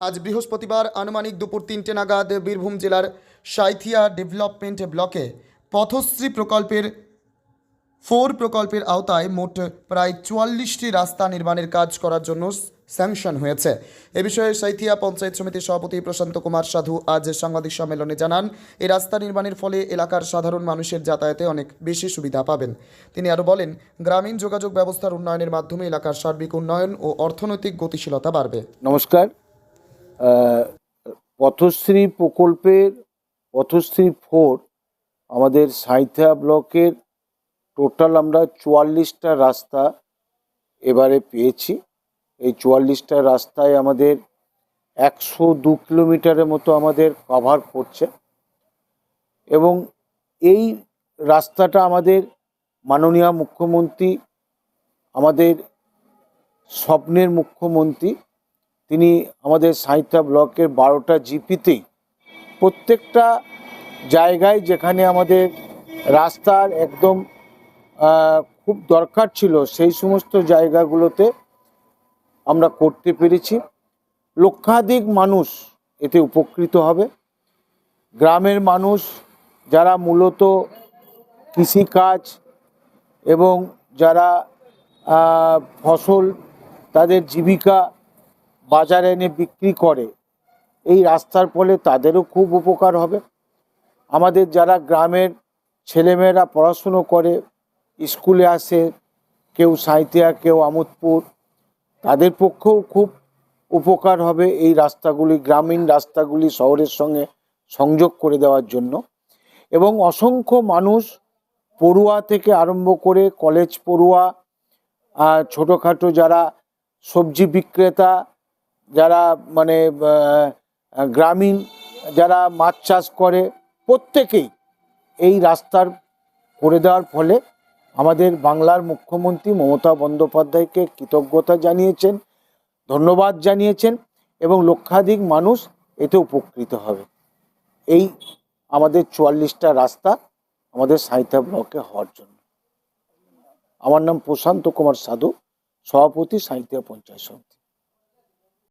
আজ বৃহস্পতিবার আনুমানিক দুপুর তিনটে নাগাদ বীরভূম জেলার সাঁইথিয়া ডেভেলপমেন্ট ব্লকে পথশ্রী প্রকল্পের, ফোর প্রকল্পের আওতায় মোট প্রায় চুয়াল্লিশটি রাস্তা নির্মাণের কাজ করার জন্য স্যাংশন হয়েছে। এ বিষয়ে সাঁইথিয়া পঞ্চায়েত সমিতির সভাপতি প্রশান্ত কুমার সাধু আজ সাংবাদিক সম্মেলনে জানান এই রাস্তা নির্মাণের ফলে এলাকার সাধারণ মানুষের যাতায়াতে অনেক বেশি সুবিধা পাবেন। তিনি আরও বলেন, গ্রামীণ যোগাযোগ ব্যবস্থার উন্নয়নের মাধ্যমে এলাকার সার্বিক উন্নয়ন ও অর্থনৈতিক গতিশীলতা বাড়বে। নমস্কার। পথশ্রী প্রকল্পের পথশ্রী ফোর আমাদের সাঁইথা ব্লকের টোটাল আমরা চুয়াল্লিশটা রাস্তা এবারে পেয়েছি। এই চুয়াল্লিশটা রাস্তায় আমাদের একশো দু কিলোমিটারের মতো আমাদের কভার করছে এবং এই রাস্তাটা আমাদের মাননীয় মুখ্যমন্ত্রী, আমাদের স্বপ্নের মুখ্যমন্ত্রী তিনি আমাদের সাঁইথা ব্লকের বারোটা জিপিতেই প্রত্যেকটা জায়গায় যেখানে আমাদের রাস্তার একদম খুব দরকার ছিল সেই সমস্ত জায়গাগুলোতে আমরা করতে পেরেছি। লক্ষাধিক মানুষ এতে উপকৃত হবে। গ্রামের মানুষ যারা মূলত কৃষিকাজ এবং যারা ফসল, তাদের জীবিকা বাজারে এনে বিক্রি করে, এই রাস্তার ফলে তাদেরও খুব উপকার হবে। আমাদের যারা গ্রামের ছেলেমেয়েরা পড়াশুনো করে, স্কুলে আসে, কেউ সাঁইতিয়া কেউ আমোদপুর, তাদের পক্ষেও খুব উপকার হবে এই রাস্তাগুলি, গ্রামীণ রাস্তাগুলি শহরের সঙ্গে সংযোগ করে দেওয়ার জন্য। এবং অসংখ্য মানুষ পড়ুয়া থেকে আরম্ভ করে কলেজ পড়ুয়া ছোটোখাটো যারা সবজি বিক্রেতা যারা মানে গ্রামীণ যারা মাছ চাষ করে, প্রত্যেকেই এই রাস্তার করে দেওয়ার ফলে আমাদের বাংলার মুখ্যমন্ত্রী মমতা বন্দ্যোপাধ্যায়কে কৃতজ্ঞতা জানিয়েছেন, ধন্যবাদ জানিয়েছেন এবং লক্ষাধিক মানুষ এতে উপকৃত হবে। এই আমাদের চুয়াল্লিশটা রাস্তা আমাদের সাঁইথা ব্লকে হওয়ার জন্য। আমার নাম প্রশান্ত কুমার সাধু, সভাপতি সাঁইথিয়া পঞ্চায়েত সমিতি।